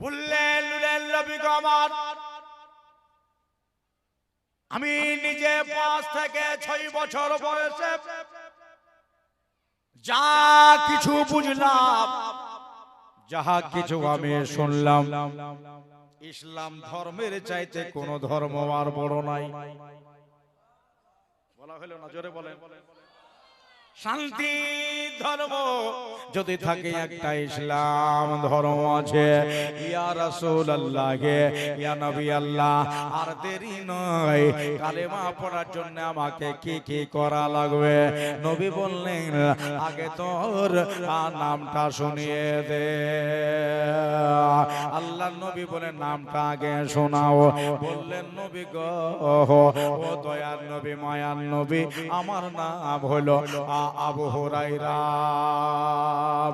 বললেন আমার। আমি নিজে পাঁচ থেকে ছয় বছর বয়সে যা কিছু বুঝলাম, যাহা কিছু আমি শুনলাম, ইসলাম ধর্মের চাইতে কোন ধর্ম আর বড় নাই। বলা হলো না, জোরে বলেন। শান্তি ধর্ম যদি থাকে একটা ইসলাম ধর্ম আছে। ইয়া রাসূলুল্লাহ গে ইয়া নবী আল্লাহ আর দেরি নয়। কালেমা পড়ার জন্য আমাকে কি কি করা লাগবে? নবী বললেন আগে তোর নামটা শুনিয়ে দে। আল্লাহ নবী বলে নামটা আগে শোনাও। বললেন নবী গো ও দয়ার নবী মায়ার নবী আমার নাম হলো আ- আবু হুরাইরা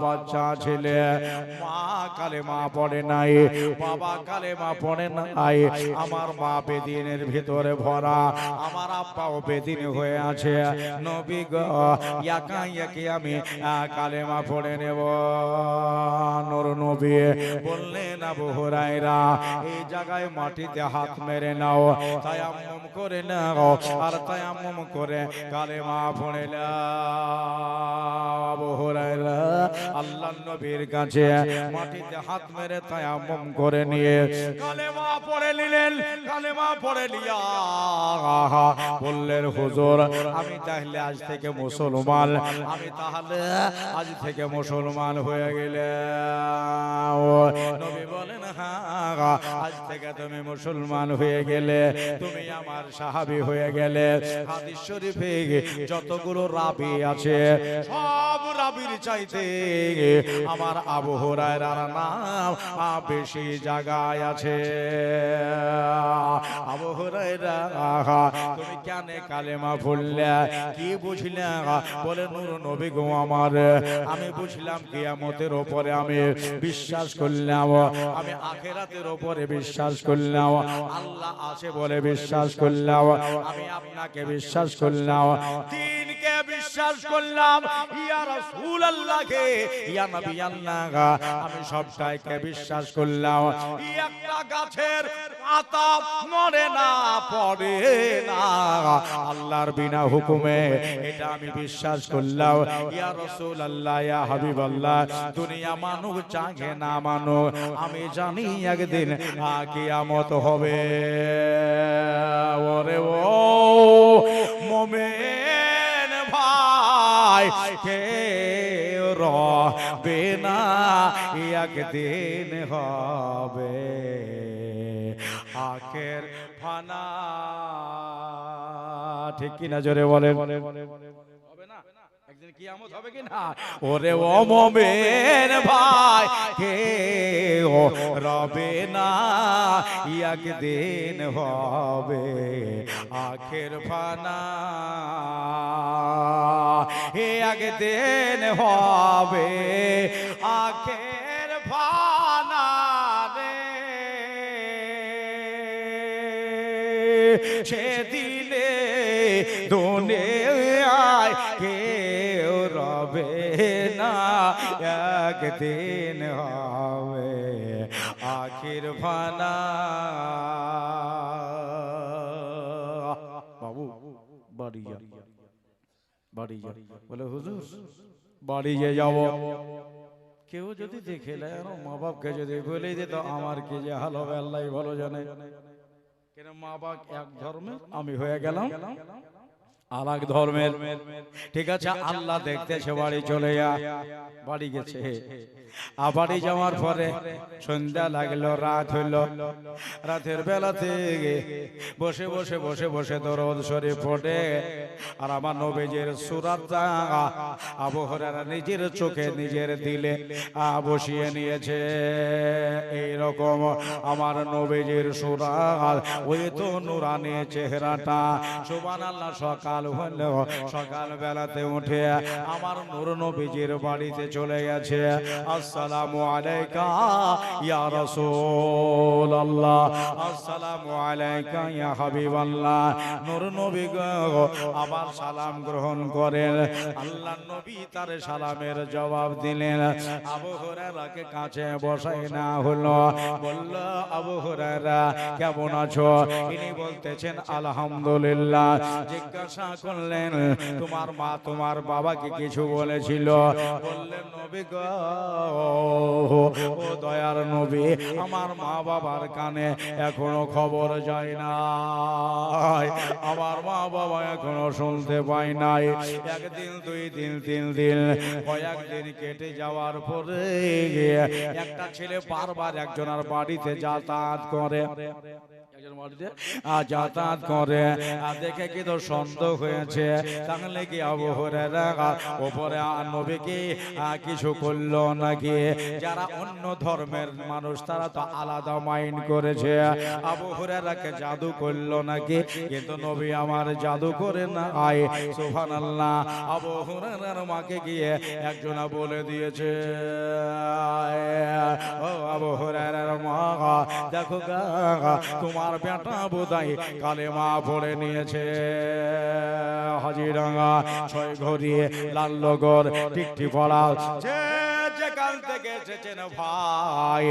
বাচ্চা ছেলে। মা কালে মা পড়ে নাই, বাবা কালে মা পড়ে নাই। আমার মা বেদিনের ভিতরে ভরা, আমার আব্বাও বেদিন হয়ে আছে। নবী একা একে আমি কালে মা পড়ে নেব। নর নবী বললেন, আবু হুরাইরা এই জায়গায় মাটিতে হাত মেরে নাও তাই তায়াম্মুম করে নাও, আর তাই তায়াম্মুম করে কালেমা পড়ে নাও। আল্লাহর নবীর কাছে মাটিতে হাত মেরে করে নিয়ে কালেমা পড়ে নিলেন, কালেমা পড়ে নিয়া বললেন, হুজুর, আমি তাহলে আজ থেকে মুসলমান, আমি তাহলে আজ থেকে মুসলমান হয়ে গেলাম। নবী বলেন হ্যাঁ আজ থেকে তুমি মুসলমান হয়ে গেলে, তুমি আমার সাহাবি হয়ে গেলে। হাদিস শরীফে যতগুলো রাবি আছে। সব রাবির চাইতে আমার আবু হুরায়রার নাম বেশি জায়গায় আছে। তুমি কেন কালেমা কি বলে, নূর নবী গো আমার। আমি বুঝলাম কিয়ামতের ওপরে আমি বিশ্বাস করলাম। আমি আখেরাতের ওপরে বিশ্বাস করলাম। আল্লাহ আছে বলে বিশ্বাস করলাম। আমি আপনাকে বিশ্বাস করলাম। বিশ্বাস করলাম, ইয়া রাসূলুল্লাহকে, ইয়া নবী আল্লাহ আমি বিশ্বাস করলাম, একটা গাছের পাতা মরে না, পড়ে না, আল্লাহর বিনা হুকুমে, এটা আমি বিশ্বাস করলাম, ইয়া রাসূলুল্লাহ, ইয়া হাবিবাল্লাহ, দুনিয়া মানুষ চাহে না মানো আমি জানি একদিন কিয়ামত হবে। ওরে ও মোমেন। একদিন হবে। আখের ফানা। ঠিক কিনা জোরে বলে বলে বলে একদিন কিয়ামত হবে কি না? ওরে ও মোমেন ভাই কে ও রবে না? একদিন হবে আখের ফানা। হে একদিন হবে আখের ফানা রে। সেদিনে না, একদিন হবে আখির ফানা। বাবু, বাড়ি যা। বাড়ি যা। বলে, হুজুর, বাড়ি যাব। কেউ যদি দেখে নেয় মা বাপকে যদি বলে দিত আমার কি যে হাল হবে আল্লাহ ভালো জানে। কেন মা বাপ এক ধর্মের? আমি হয়ে গেলাম। এক ধর্মের। ঠিক আছে আল্লাহ দেখতেছে বাড়ি চলে যা। বাড়ি গেছে। আর বাড়ি যাওয়ার পরে সন্ধ্যা লাগল রাত হইল রাতের বেলাতে বসে বসে বসে বসে দরদ শরীফ পড়ে। আর আমার নবীজের সুরাত আবহরারা নিজের চোখে নিজের দিলে বসিয়ে নিয়েছে। এই রকম আমার নবীজের সুরাত ওই তো নুরানি চেহারাটা। সুবান আল্লাহ সকাল সকাল হলো সকাল বেলাতে উঠে আমার নূর নবীজির বাড়িতে চলে গেছে। আসসালামু আলাইকা ইয়া রাসূলুল্লাহ। আসসালামু আলাইকা ইয়া হাবিবাল্লাহ। নূর নবী আবার সালাম গ্রহণ করেন। আল্লাহ নবী তার সালামের জবাব দিলেন। আবু হুরায়রাকে কাছে বসাই না হলো, বলল, আবু হুরায়রা, কেমন আছো? ইনি বলতেছেন, আলহামদুলিল্লাহ। জিজ্ঞাসা করলেন। তোমার মা তোমার বাবাকে কিছু বলেছিল। বললেন, নবী গো, ও দয়ার নবী, আমার মা বাবার কানে এখনও খবর যায় না আমার মা বাবা এখনও শুনতে পাই নাই। একদিন, দুই দিন, তিন দিন কয়েকদিন কেটে যাওয়ার পরে একটা ছেলে বারবার একজনের বাড়িতে যাতায়াত করে। যাতায়াত করে। দেখে কি তো সন্দেহ হয়েছে। তাহলে কি আবহরেরা ওপরে আর নবীকে আহ, কিছু করল নাকি? যারা অন্য ধর্মের মানুষ তারা তো আলাদা মাইন্ড করেছে। জাদু করল নাকি? কিন্তু নবী আমার জাদু করে না আয় সুফান আল্লাহ আবহরেরার মাকে গিয়ে একজনা বলে দিয়েছে ও মা দেখো গা তোমার বেটা বোধাই কালে মা পড়ে নিয়েছে। হাজিরাঙ্গা, ছয় ঘড়ি লাল্লগর টিকটি পড়া যে যেখান থেকে এসেছেন ভাই,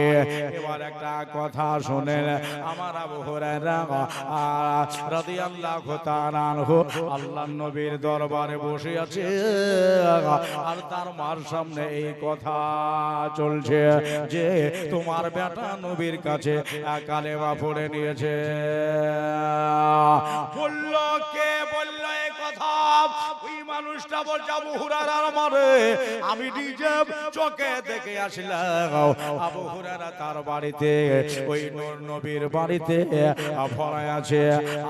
এবার একটা কথা আমার দরবারে বসে আছে। আর তার মার কথা চলছে যে, তোমার বেটা নবীর কাছে কালেমা পড়ে নিয়েছে। বলল কে বলল এই কথা? মানুষটা বলছে, আবু হুরারার মারে আমি নিজে চোখে দেখে আসলাম। আবু হুরারা তার বাড়িতে, ওই নূর নবীর বাড়িতে ভরা আছে।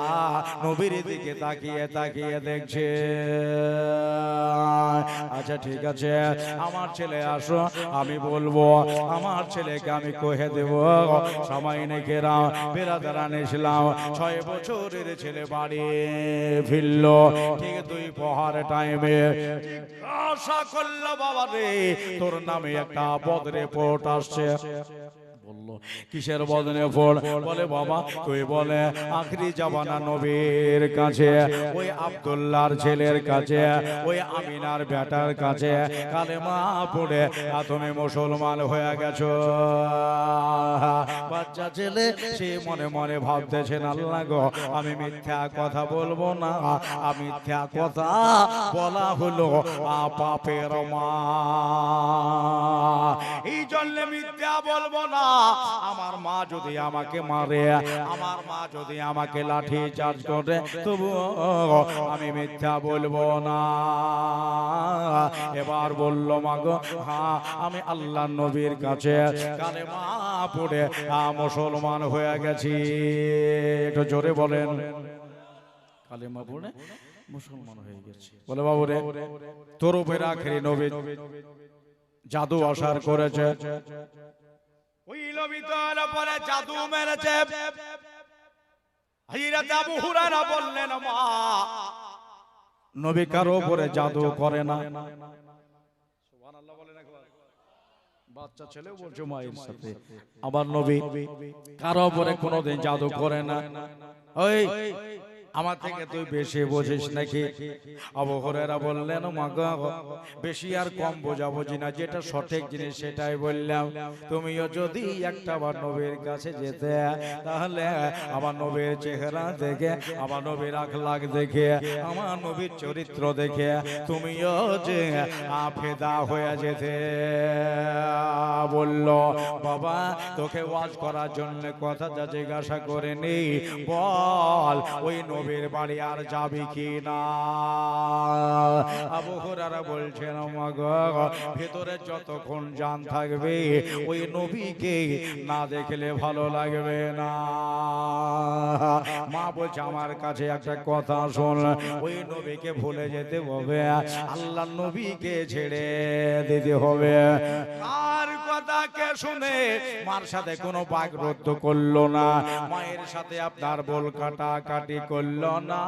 আ, নবীর দিকে তাকিয়ে তাকিয়ে দেখছে। আচ্ছা ঠিক আছে, আমার ছেলে, আসো, আমি বলব, আমার ছেলেকে আমি কহে দেব। সময় নেকেরা বেরাদারা নিয়েছিলাম ছয় বছরের ছেলে বাড়ি ফিরল, ঠিক দুই পহার টাইমে আশা করল বাবা রে তোর নামে একটা বদ রিপোর্ট আসছে। বলল কিসের বদনে ফোন বলে বাবা তুই বলে আখরি জাবানা নবীর কাছে ওই আব্দুল্লাহর ছেলের কাছে ওই আমিনার বেটার কাছে কালেমা পড়ে আর তুমি মুসলমান হয়ে গেছো। বাচ্চা ছেলে সে মনে মনে ভাবতেছেন আল্লাহ গো আমি মিথ্যা কথা বলব না আমি মিথ্যা কথা বলা হলো পাপের মা। এই জন্য মিথ্যা বলব না আমার মা যদি আমাকে মারে আমার মা যদি আমাকে লাঠি চার্জ করে তবু আমি মিথ্যা বলব না। এবার বলল মাগো হ্যাঁ আমি আল্লাহ নবীর কাছে কালে মা পড়ে মুসলমান হয়ে গেছি। একটু জোরে বলেন। কালেমা পড়ে মুসলমান হয়ে গেছি। বলে বাবু রে তোর উপরে আখেরি নবী জাদু আসার করেছে। ওই নবী জাদু মেরেছে। বললেন, মা, নবী কারও উপরে জাদু করে না। আবার নবী, কারও উপরে কোনোদিন জাদু করে না। ওই আমার থেকে তুই বেশি বোঝিস নাকি? আবু হুরায়রা বললেন মাগো বেশি আর কম বোঝা বুঝি না যেটা সঠিক জিনিস সেটাই বললাম। তুমিও যদি একটা বার নবীর কাছে যেতে তাহলে আমার নবীর চেহারা দেখে আমার নবীর আখলাখ দেখে আমার নবীর চরিত্র দেখে তুমিও যে আফেদা হয়ে যেতে বলল বাবা তোকে ওয়াজ করার জন্য কথা যা জিজ্ঞাসা করে নেই। বল ওই নবীর বাড়ি আর যাবি কি না? আবু হুরারা বলছেন ভেতরে যতক্ষণ জান থাকবে, ওই নবীকে না দেখলে ভালো লাগবে না। মা বলছে, আমার কাছে একটা কথা শোন, ওই নবীকে ভুলে যেতে হবে, আল্লাহ নবীকে ছেড়ে দিতে হবে। আর কথাকে শুনে? মার সাথে কোনো বাগরত্ব করল না। মায়ের সাথে আপনার বল কাটা কাটি করল। বলল, না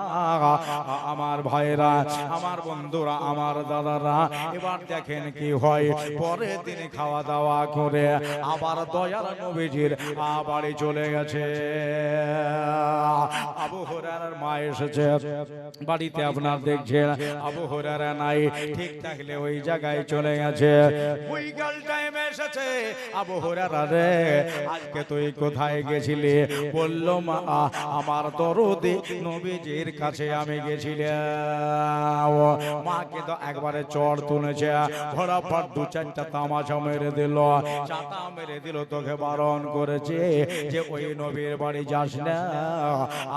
আমার ভাইরা, আমার বন্ধুরা, আমার দাদারা, এবার দেখেন কি হয়। পরে তিনি খাওয়া দাওয়া করে আবার দয়াল নবীজির আ বাড়ি চলে গেছে। আবু হরার মা এসেছে। বাড়িতে আপনার দেখছেন, আবু হরারা নাই, ঠিক থাকলে ওই জায়গায় চলে গেছে। ওই গাল টাইম এসেছে। আবু হরারা রে, আজকে তুই কোথায় গেছিলি? বলল, মা, আমার দরদি নবীজির কাছে আমি গেছিলাম। মাকে তো একবারে চড় তুলেছে। ঘোড়া পর দু চারটা তামাশা মেরে দিল। চাটা মেরে দিল, তোকে বারণ করেছে যে ওই নবীর বাড়ি যাস না।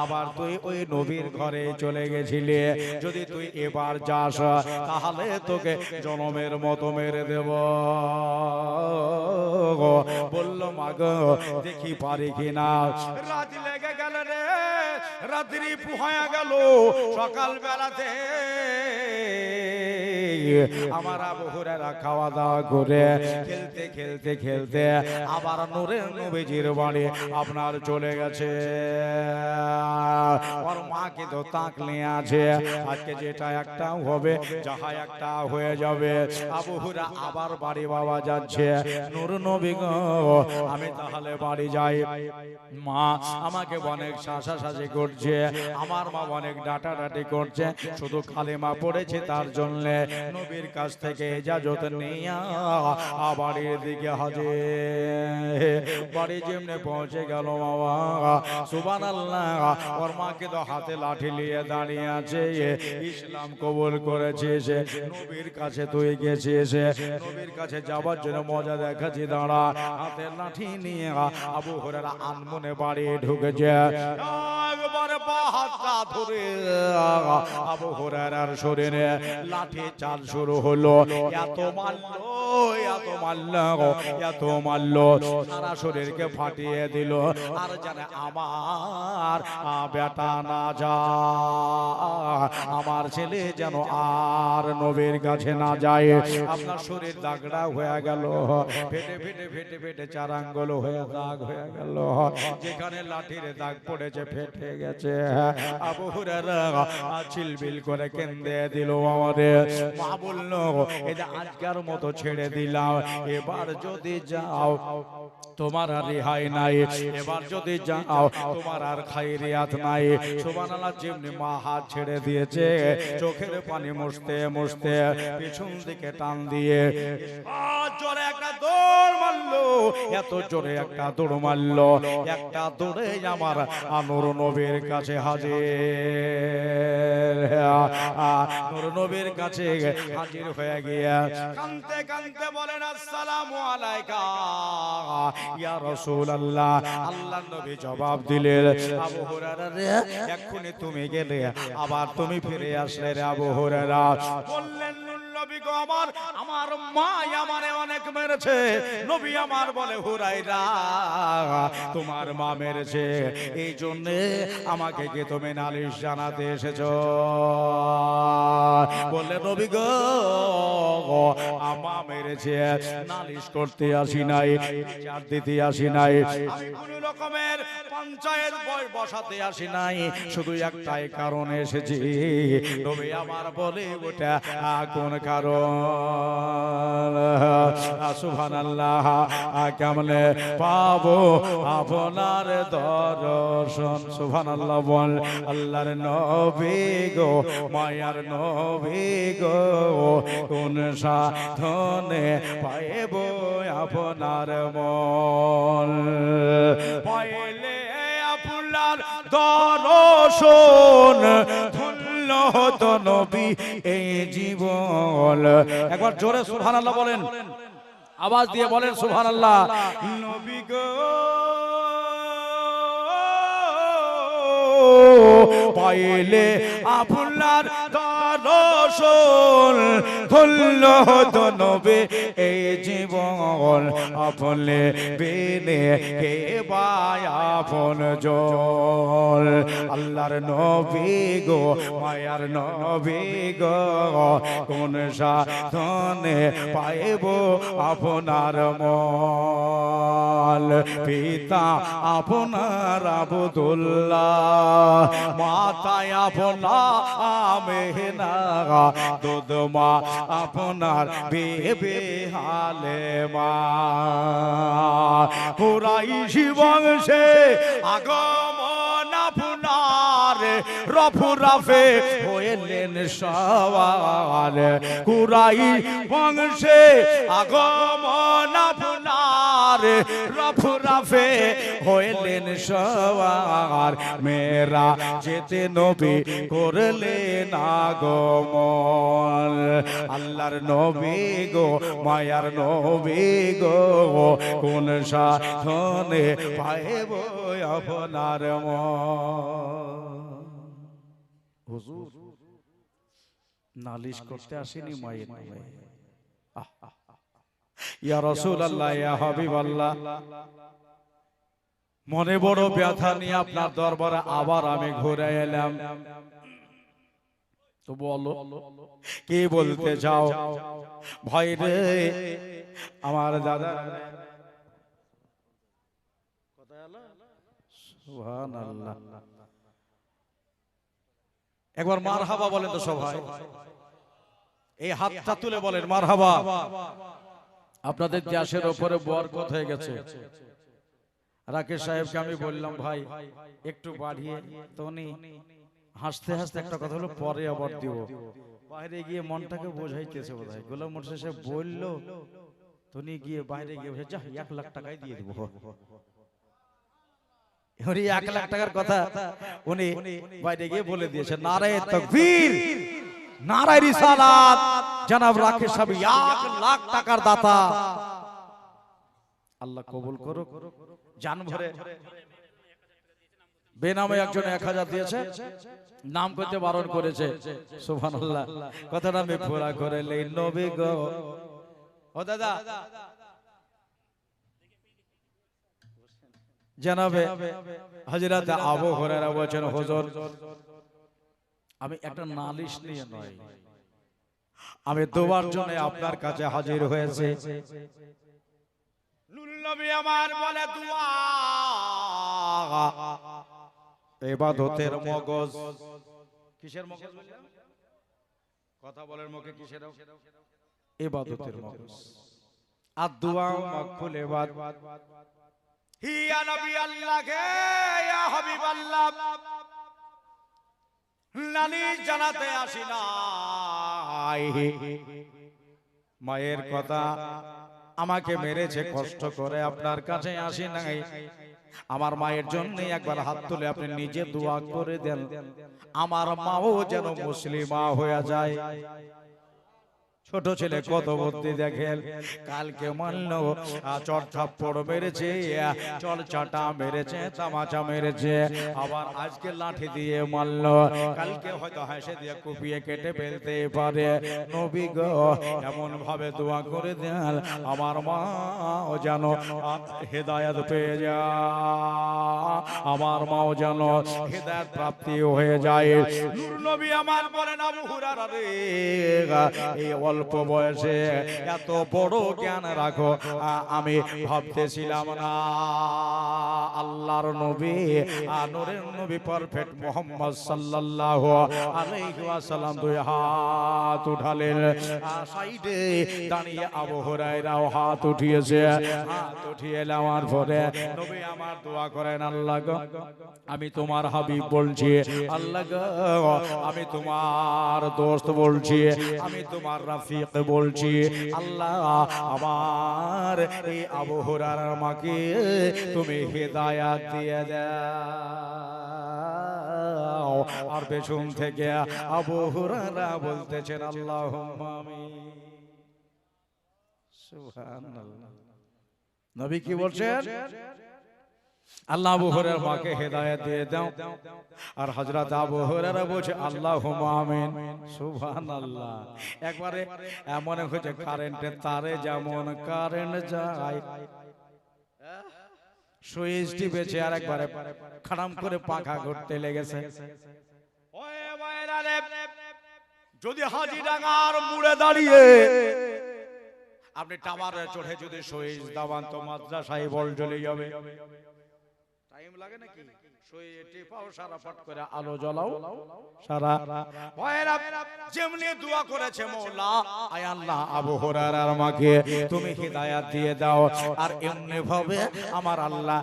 আবার তুই ওই নবীর ঘরে চলে গেছিলি। যদি তুই এবার যাস, তাহলে তোকে জনমের মতো মেরে দেব। বলল মাগ দেখি পারি কিনা? রাত লেগে গেল রে। রাত্রি পুহায়া গেল। সকাল বেলাতে আমার আবহরেরা খাওয়া দাওয়া করে খেলতে খেলতে খেলতে আবার নূরের নবীজির বাড়ি আপনার চলে গেছে। ওর মাকে তো তাকলে আছে। আজকে যেটা একটা হবে, যাহা একটা হয়ে যাবে। আবহুরা আবার বাড়ি বাবা যাচ্ছে। নূর নবী আমি তাহলে বাড়ি যাই। মা আমাকে অনেক শাসাশাসি করছে। আমার মা অনেক ডাটাডাটি করছে। শুধু কালেমা পড়েছে তার জন্য। নবীর কাছ থেকে ইজাজত নিয়া বাড়ির দিকে হাজে বাড়ি যেমনে পৌঁছে গেল বাবা। সুবান আল্লাহ ওর মাকে তো হাতে লাঠি নিয়ে দাঁড়িয়ে আছে। ইসলাম কবুল করেছে সে। নবীর কাছে তুই গেছিস। নবীর কাছে যাওয়ার জন্য মজা দেখাচ্ছি দাঁড়া। হাতে লাঠি নিয়ে আবু হরেরা আনমনে বাড়ি ঢুকেছে। একবার পা হাতটা ধরে আবু হরেরার শরীরে লাঠি চাল শুরু হলো। এত মারলো এত মারলো এত মারলো। সারা শরীরকে ফাটিয়ে দিল। আর জানে আমার বেটা না যা আমার ছেলে যেন আর নবীর কাছে না যায়। আপনার শরীর দাগড়া হয়ে গেল। ফেটে ফেটে ফেটে ফেটে চার আঙ্গুল হয়ে দাগ হয়ে গেল। যেখানে লাঠির দাগ পড়েছে ফেটে গেছে। আবু হুরায়রা চিলবিল করে কেন্দে দিল আমাদের। মা বলল এটা আজকার মতো ছেড়ে দিলাম। এবার যদি যাও তোমার আর রেহাই নাই। এবার যদি যাও, তোমার আর খাইরিয়াত নাই। সুবহানাল্লাহ, যেমনি মা হাত ছেড়ে দিয়েছে, চোখের পানি মুছতে মুছতে পিছন দিকে টান দিয়ে জোরে একটা দৌড় মারলো, এত জোরে একটা দৌড় মারলো। একটা দৌড়ে আমার আনুর নবীর কাছে হাজির। নূর নবীর কাছে হাজির হয়ে গিয়া কানতে কানতে বলেন, আসসালামু আলাইকা। ইয়া রাসূলুল্লাহ। আল্লাহ নবী জবাব দিলেন আবু হুরায়রা রে এক্ষুনি তুমি গেলে আবার তুমি ফিরে আসলে রে আবু হুরায়রা। বললেন নবী গো আমার আমার মা আমারে অনেক মেরেছে। নবী আমার বলে হুরাইরা তোমার মা মেরেছে। এই জন্য আমাকে কে তুমি নালিশ জানাতে এসেছ? বললে, নবী গো, আমা মেরেছে, নালিশ করতে আসি নাই, বিচার দিতে আসি নাই কোন রকমের পঞ্চায়েত বয় বসাতে আসি নাই, শুধু একটাই কারণ এসেছি। নবী আমার বলে, ওটা কোন কারণ? সুবহানাল্লাহ কেমনে পাবো আপনার দর্শন? সুবহানাল্লাহ বল, আল্লাহর নবী গো, মায়ার নবী গো, কোন সাধনে পাইব আপনার মন? পাইলে আপনার দর্শন হতো নবী, এই জীবন। একবার জোরে সুবহানাল্লাহ বলেন। আওয়াজ দিয়ে বলেন সুবহানাল্লাহ। নবী গো, পাইলে আপনার রসুল ধন্য হতো নবী, এই জীবন আপনে বিনে কে বায় আপন জল। আল্লাহর নবী গো, মায়ার নবী গো, কোন সাধনে পাইব আপনার মল। পিতা আপনার আবদুল্লাহ, মাতায় আপনার আমেনা দুধ মা আপনার বেবে হালে মা পুরাই শিবংশে আগমন আপনার রফু হইলেন সওয়ার কুরাই বংশে আগমন আপনার। রফু রাফে হইলেন সওয়ার মেরা যেতে নবী করলেন আগমন। আল্লাহর নবী গো, মায়ার নবী গো, কোন সাধনে পাইব আপনার হুজুর, নালিশ করতে আসেনি মায়ের নামে। ইয়া রসুল আল্লাহ ইয়া হাবিব আল্লাহ মনে বড় ব্যথা নিয়ে আপনার দরবারে আবার আমি ঘুরে এলাম। তো বলো, কি বলতে চাও? ভয় রে, আমার দাদা। সুবহানাল্লাহ। একবার মার হাবা বলেন তো সবাই। এই হাতটা তুলে বলেন মার হাবা আপনাদের দেশের ওপরে বরকত হয়ে গেছে। রাকেশ সাহেবকে আমি বললাম ভাই একটু বাড়িয়ে তো উনি হাসতে হাসতে একটা কথা হলো পরে আবার দিব। বাইরে গিয়ে মনটাকে বোঝাইতেছে বোধ হয় গোলাম মোর্শে সে বলল তুমি গিয়ে বাইরে গিয়ে যা এক লাখ টাকাই দিয়ে দিব। উনি এক লাখ টাকার কথা উনি বাইরে গিয়ে বলে দিয়েছে নারায় তকবীর নারায় রিসালাত জনাব রাকেশ সাহেব এক লাখ টাকার দাতা। আল্লাহ কবুল করুক জান ভরে। বেনামে একজন এক হাজার দিয়েছে নাম করতে বারণ করেছে। সুফান আল্লাহ কথাটা আমি পুরা করে লই নবী গো। ও দাদা। জানাবে হজরত আবু হুরায়রা বলেছেন হুজুর আমি একটা নালিশ নিয়ে নয় আমি দুবার জন্য আপনার কাছে হাজির হয়েছে। নবী আমার বলে দুয়া ইবাদতের মগজ। কিসের মগজ কথা বলার মুখে কিসের? ইবাদতের মগজ। আর দুয়া মাকবুল ইবাদ মায়ের কথা আমাকে মেরেছে, কষ্ট করে আপনার কাছে আসি নাই। আমার মায়ের জন্য একবার হাত তুলে আপনি নিজে দোয়া করে দেন। আমার মাও যেন মুসলিমা হয়ে যায়। ছোট ছেলে কত বুদ্ধি দেখেন কালকে মানল চর থাপ্পড় মেরেছে চল চাটা মেরেছে তামাচা মেরেছে আবার আজকে লাঠি দিয়ে মারল। কালকে হয়তো হাসে দিয়ে কুপিয়ে কেটে ফেলতে পারে। নবী গো এমন ভাবে দোয়া করে দেন আমার মা যেন হেদায়াত পেয়ে যা আমার মাও যেন হেদায়াত প্রাপ্তি হয়ে যায়। নবী আমার বলেন আবু হুরারা রে এই অল্প বয়সে এত বড় জ্ঞান রাখো। আমি ভাবতেছিলাম না, আল্লাহর নবী আনোরের নবী পারফেক্ট মোহাম্মদ সাল্লাল্লাহু আলাইহি ওয়াসাল্লাম দুই হাত উঠালেন। সাইডে দাঁড়িয়ে আবু হুরায়রাও হাত উঠিয়েছে। হাত উঠিয়ে নেওয়ার পরে নবী আমার দোয়া করেন, আল্লাহ গো, আমি তোমার হাবিব বলছি, আল্লাহ গো, আমি তোমার দোস্ত বলছি, আমি তোমার রাফিক বলছি, আল্লাহ, আমার এই আবু হুরায়রার মাকে তুমি হেদায়াত দিয়ে দাও। আর পেছন থেকে আবু হুরায়রা বলতেছেন আল্লাহ নবী কি বলছেন? আল্লাহ আবু হুরায়রার মাকে হেদায়েত দিয়ে দাও। আর হযরত আবু হুরায়রা বলছে আল্লাহুম্মা আমিন। সুবহানাল্লাহ। একবারে এমন হয়েছে কারেন্টের তারে যেমন কারেন্ট যায়। সুইচ টিপেছে আর একবারে খাড়াম করে পাখা ঘুরতে লেগেছে। যদি হাজি ডাঙ্গার মুড়ে দাঁড়িয়ে আপনি টাওয়ারে চড়ে যদি সুইচ দাবান তো মাদ্রাসায় বল জ্বলে যাবে। টাইম লাগে নাকি? শুয়ে টেপাও সারা ফট করে আলো জ্বলাও। সারা ভয়েরা যেমনি দোয়া করেছে মওলা আয় আল্লাহ আবু তুমি হিদায়াত দিয়ে দাও। আর এমনি ভাবে আমার আল্লাহ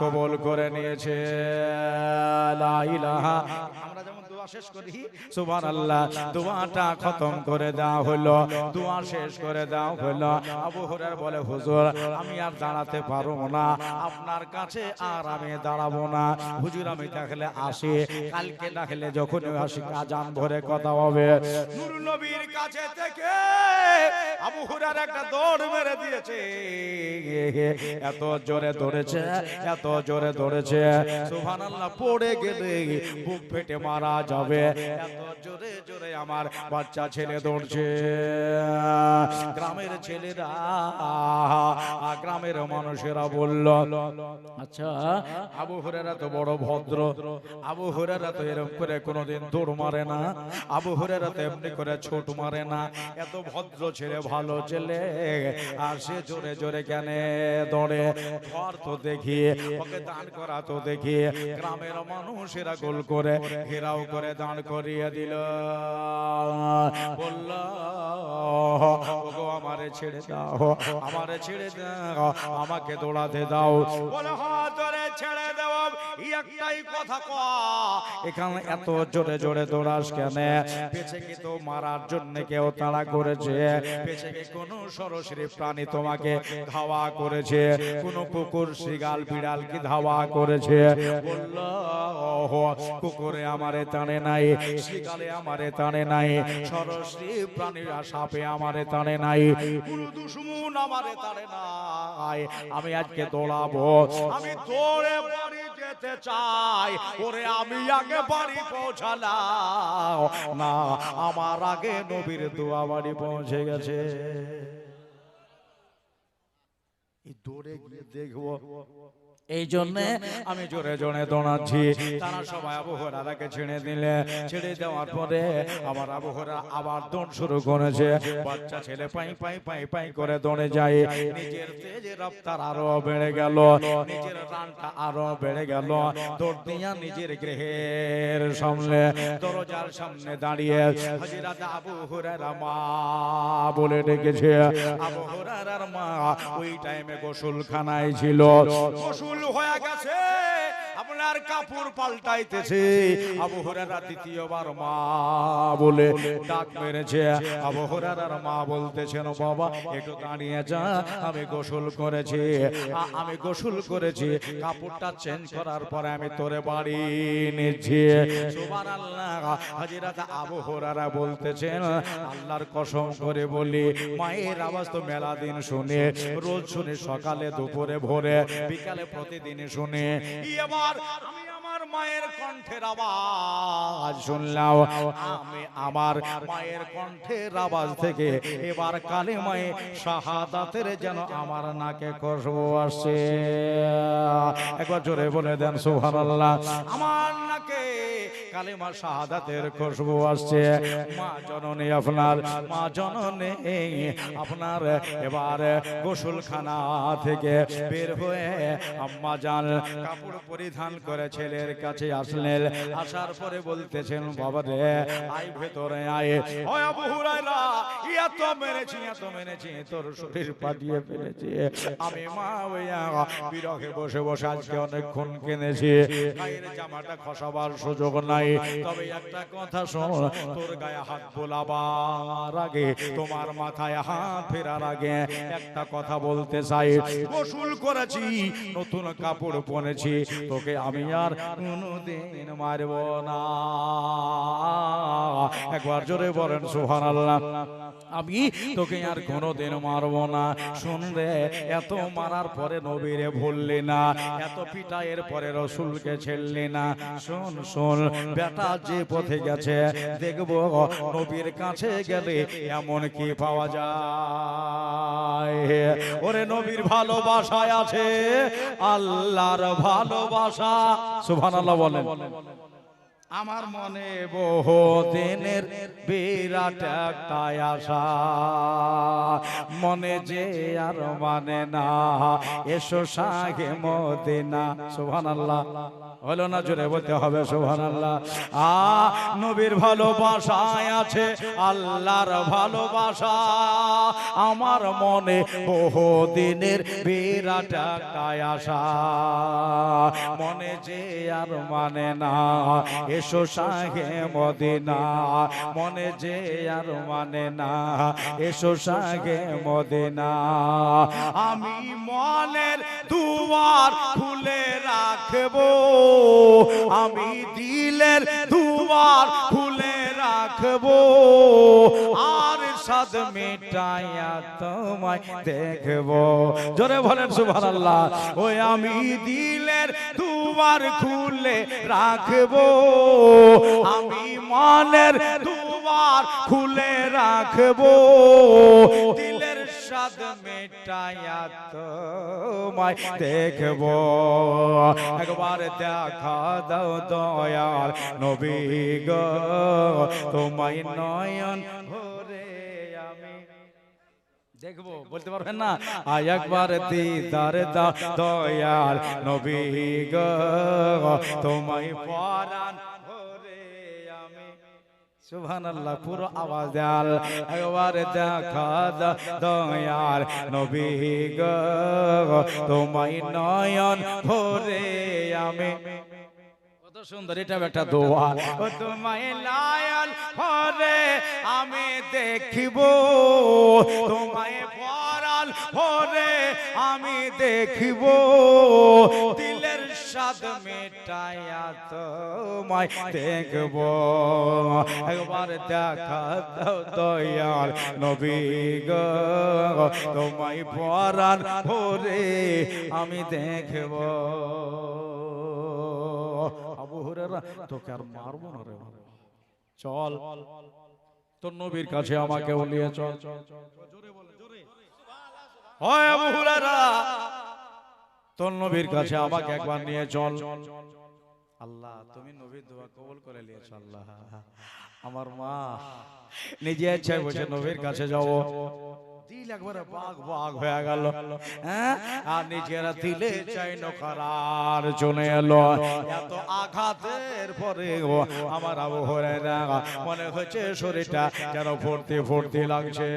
কবল কবুল করে নিয়েছে। লা ইলাহা আমরা যেমন দোয়া শেষ করি। সুবহানাল্লাহ দোয়াটা খতম করে দেওয়া হলো। দোয়া শেষ করে দেওয়া হলো। আবু বলে হুজুর আমি আর দাঁড়াতে পারব না। আপনার কাছে আর আমি দাঁড়াবো না। হুজুর আমি আসি। কালকে যখন আসি আজান ভরে কথা হবে। নূর নবীর কাছে থেকে আবু হুরার একটা দৌড় মেরে দিয়েছে। এত জোরে ধরেছে এত জোরে ধরেছে সুবহানাল্লাহ পড়ে গেলে বুক ফেটে মারা যাবে। জোরে জোরে আমার বাচ্চা ছেলে দৌড়ছে। গ্রামের ছেলেরা, গ্রামের মানুষেরা বলল আচ্ছা আবু হুরেরা তো বড় ভদ্র। আবু হুরেরা তো এরকম করে কোনোদিন দৌড় মারে না। আবু হুরেরা তো এমনি করে ছোট মারে না। এত ভদ্র ছেলে, ভালো ছেলে। আর সে জোরে জোরে কেন দৌড়ে। ঘর তো দেখি ওকে দান করা তো দেখি গ্রামের মানুষেরা গোল করে, ঘেরাও করে দাঁড় করিয়ে দিল। বলল, ওগো, আমারে ছেড়ে দাও, আমারে ছেড়ে দাও, আমাকে দৌড়াতে দাও। বলে ধরে ছেড়ে দাও একটাই কথা এখানে এত জোরে জোরে দৌড়াস কেন? পেছে কি তো মারার জন্য কেউ তাড়া করেছে? পেছে কি কোন সরসরি প্রাণী তোমাকে ধাওয়া করেছে? কোন কুকুর শিগাল বিড়াল কি ধাওয়া করেছে? কুকুরে আমারে টানে নাই শিগালে আমারে টানে নাই সরসরি প্রাণীরা সাপে আমারে টানে নাই দুশ্মন আমারে টানে নাই। আমি আজকে দৌড়াবো। আমি দৌড়ে বাড়ি যেতে চাই। ওরে, আমি আগে বাড়ি পৌঁছালাম। না, আমার আগে নবীর দোয়া বাড়ি পৌঁছে গেছে। দৌড়ে গিয়ে দেখব এই জন্য আমি জোরে জোরে দৌড়াচ্ছি তারা সবাই আবহাওয়ারাকে ছেড়ে দিলে। ছেড়ে দেওয়ার পরে আমার আবহাওয়া আবার দৌড় শুরু করেছে। বাচ্চা ছেলে পাই পাই পাই পাই করে দৌড়ে যায়। নিজের তেজের রফতার আরও বেড়ে গেল। নিজের রানটা আরও বেড়ে গেল। দৌড় দিয়া নিজের গৃহের সামনে, দরজার সামনে দাঁড়িয়ে হাজিরাত আবু হুরায়রা মা বলে ডেকেছে। আবু হুরায়রার মা ওই টাইমে গোসলখানায় ছিল। গোসল হয়ে গেছে। আপনার কাপড় পাল্টাইতেছে। আবু হুরায়রা দ্বিতীয়বার মা বলে ডাক মেরেছে। আবু হুরায়রার মা বলতেছেন, বাবা, একটু দাঁড়িয়ে যা, আমি গোসল করেছি। আমি গোসল করেছি। কাপড়টা চেঞ্জ করার পরে আমি তোরে বাড়ি নিচ্ছি। আবু হুরায়রা বলতেছেন, আল্লাহর কসম করে বলি, মায়ের আওয়াজ তো মেলা দিন শুনে, রোজ শুনে সকালে, দুপুরে, ভোরে, বিকালে প্রতিদিন শুনে। এবার আমি আমার মায়ের কণ্ঠের আওয়াজ শুনলাম। আমি আমার মায়ের কণ্ঠের আওয়াজ থেকে এবার কালে মায়ে শাহাদাতের যেন আমার নাকে খুশবু আসে একবার জোরে বলে দেন সুবহানাল্লাহ। আমার কালেমা শাহাদাতের খুশবু আসছে। মা জননী আপনার মা জননী আপনার এবার গোসলখানা থেকে বের হয়ে আম্মা জান কাপড় পরিধান করে ছেলের কাছে আসলেন। আসার পরে বলতেছেন বাবা রে আই ভেতরে আয়। ওই আবু হুরায়রা এত মেরেছি এত মেরেছি তোর শরীর পাঠিয়ে ফেলেছি। আমি মা হইয়া বিরহে বসে বসে আজকে অনেকক্ষণ কেনেছি গায়ের জামাটা খসাবার সুযোগ নাই। নাই তবে একটা কথা তোর গায়ে হাত বোলাবার আগে, তোমার মাথায় হাত ফেরার আগে একটা কথা বলতে চাই। গোসল করেছি, নতুন কাপড় পরেছি, তোকে আমি আর কোনোদিন মারব না। একবার জোরে বলেন সুহান আল্লাহ আমি তোকে আর কোনোদিন মারব না। শুনলে এত মারার পরে নবীরে ভুললি না, এত পিটাইয়ের পরে রসুলকে ছেড়লি না। শোন শোন বেটা যে পথে গেছে, দেখব নবীর কাছে গেলে এমন কি পাওয়া যায়? ওরে নবীর ভালোবাসায় আছে, আল্লাহর ভালোবাসা। সুবহানাল্লাহ বলেন। আমার মনে বহু দিনের বিরাট একটা আশা। মনে যে আর মানে না। এসো সাগে মদিনা। সুহান আল্লাহ হলো না জোরে বলতে হবে সুহান আল্লাহ আ, নবীর ভালোবাসায় আছে, আল্লাহর ভালোবাসা। আমার মনে বহু দিনের বিরাট একটা আশা। মনে যে আর মানে না। এসো সাহে মদিনা। মনে যে আর মানে না, এসো সাহে মদিনা। আমি মনের দুয়ার খুলে রাখব। আমি দিলের দুয়ার খুলে রাখব। আর সাদ মেটাইয়া তোমায় দেখব। জোরে বলেন সুবহানাল্লাহ। ওই আমি দিলের দুয়ার খুলে রাখব। আমি মনের দুয়ার খুলে রাখব। দিলের স্বাদ মেটাইয়া তোমায় দেখব। একবার দেখা দাও দয়াল নবী গো তোমায় নয়ন ভরে আমি দেখব। বলতে পারবেন না? আয় একবার দিদার দা দয়াল নবী গো তোমায় পরাণ সুবহানাল্লাহ পুরো আওয়াজ দেয়াল। একবার দেখা দয়াল নবী গো। তোমায় নয়ন ভরে আমি। কত সুন্দর এটা একটা দোয়া ও তোমায় লায়াল হরে আমি দেখিব। তোমায় পরাল হরে আমি দেখিব। দিলের স্বাদ মেটাইয়া তোমায় দেখব। একবার দেখা দাও দয়াল নবী গো তোমায় হরে আমি দেখব। আবু তোকে আর মারবো না রে। চল তোর নবীর কাছে আমাকে উলিয়ে চল। হয় আবু হুরায়রা তোর নবীর কাছে আমাকে একবার নিয়ে চল। আল্লাহ তুমি নবীর দোয়া কবল করে নিয়েছো আল্লাহ। আমার মা নিজে ইচ্ছায় বসে নবীর কাছে যাও দিল একবারে বাঘ বাঘ হয়ে গেল। হ্যাঁ? আর নিজেরা দিলে চলে এলো। এত আঘাতের পরে আমার আবু মনে হচ্ছে শরীরটা যেন ফুর্তি ফুর্তি লাগছে।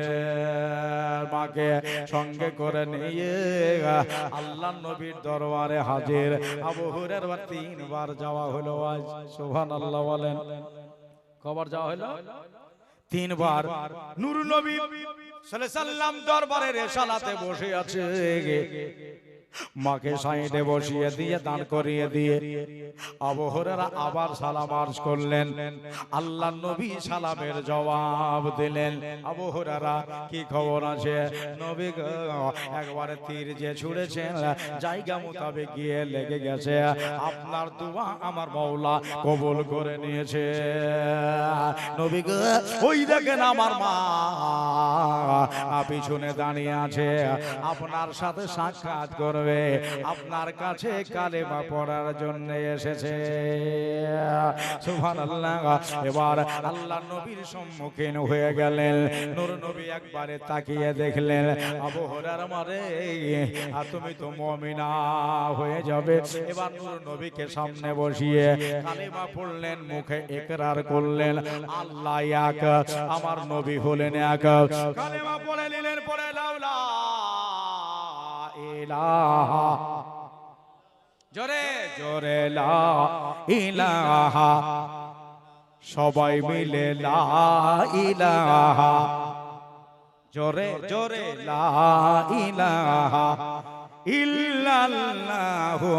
মাকে সঙ্গে করে নিয়ে আল্লাহ নবীর দরবারে হাজির। আবু হুরের তিনবার যাওয়া হলো আজ। সুবহান আল্লাহ বলেন। কবার যাওয়া হলো? তিনবার নূর নবী সাল্লাম দরবারে রেশালাতে বসে আছে। মাকে সাইডে বসিয়ে দিয়ে দান করিয়ে দিয়ে আবহরেরা আবার সালাম আর্জ করলেন। আল্লাহ নবী সালামের জবাব দিলেন। আবহরেরা কি খবর আছে? নবী একবারে তীর যে ছুড়েছেন জায়গা মোতাবেক গিয়ে লেগে গেছে। আপনার দোয়া আমার মাওলা কবুল করে নিয়েছে। নবী ওই দেখেন আমার মা পিছনে দাঁড়িয়ে আছে। আপনার সাথে সাক্ষাৎ করবে। আপনার কাছে কালেমা পড়ার জন্য এসেছে। এবার আল্লাহ নবীর সম্মুখীন হয়ে গেলেন। নূর নবী একবারে তাকিয়ে দেখলেন। আবু মারে। আর তুমি তো মমিনা হয়ে যাবে। এবার নূর নবীকে সামনে বসিয়ে কালেমা পড়লেন মুখে একরার করলেন। আল্লাহ এক আমার নবী হলেন এক। কালেমা পড়ে নিলেন পড়ে লাউলা ইলাহা জোরে। জোরে লা ইলাহা সবাই মিলে লা ইলাহা জোরে জোরে লা ইলাহা ইল্লাল্লাহু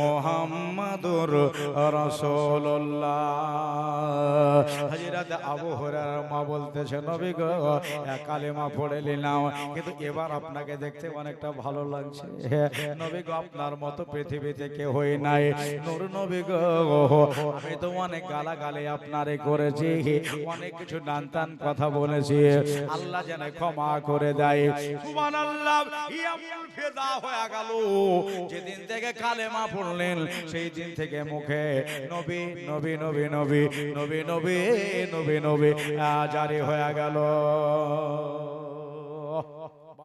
মুহাম্মাদুর রাসূলুল্লাহ। হযরত আবু হুরায়রা মা বলতেছে, নবী গো কালেমা পড়ে নিলাম, কিন্তু এবার আপনাকে দেখতে অনেকটা ভালো লাগছে। নবী গো, আপনার মতো পৃথিবীতে কেউ হই নাই। নূর নবী গো, আমি তো অনেক গালাগালি আপনারে করেছি, অনেক কিছু নান টান কথা বলেছি। আল্লাহ যেন ক্ষমা করে দেয়। সুবহানাল্লাহ, ইয়ামুল ফিদা হয়ে গেল। যেদিন থেকে কালেমা পড়লেন, সেই দিন থেকে মুখে নবী নবী নবী নবী নবী নবী নবী নবী জারি হয়ে গেল।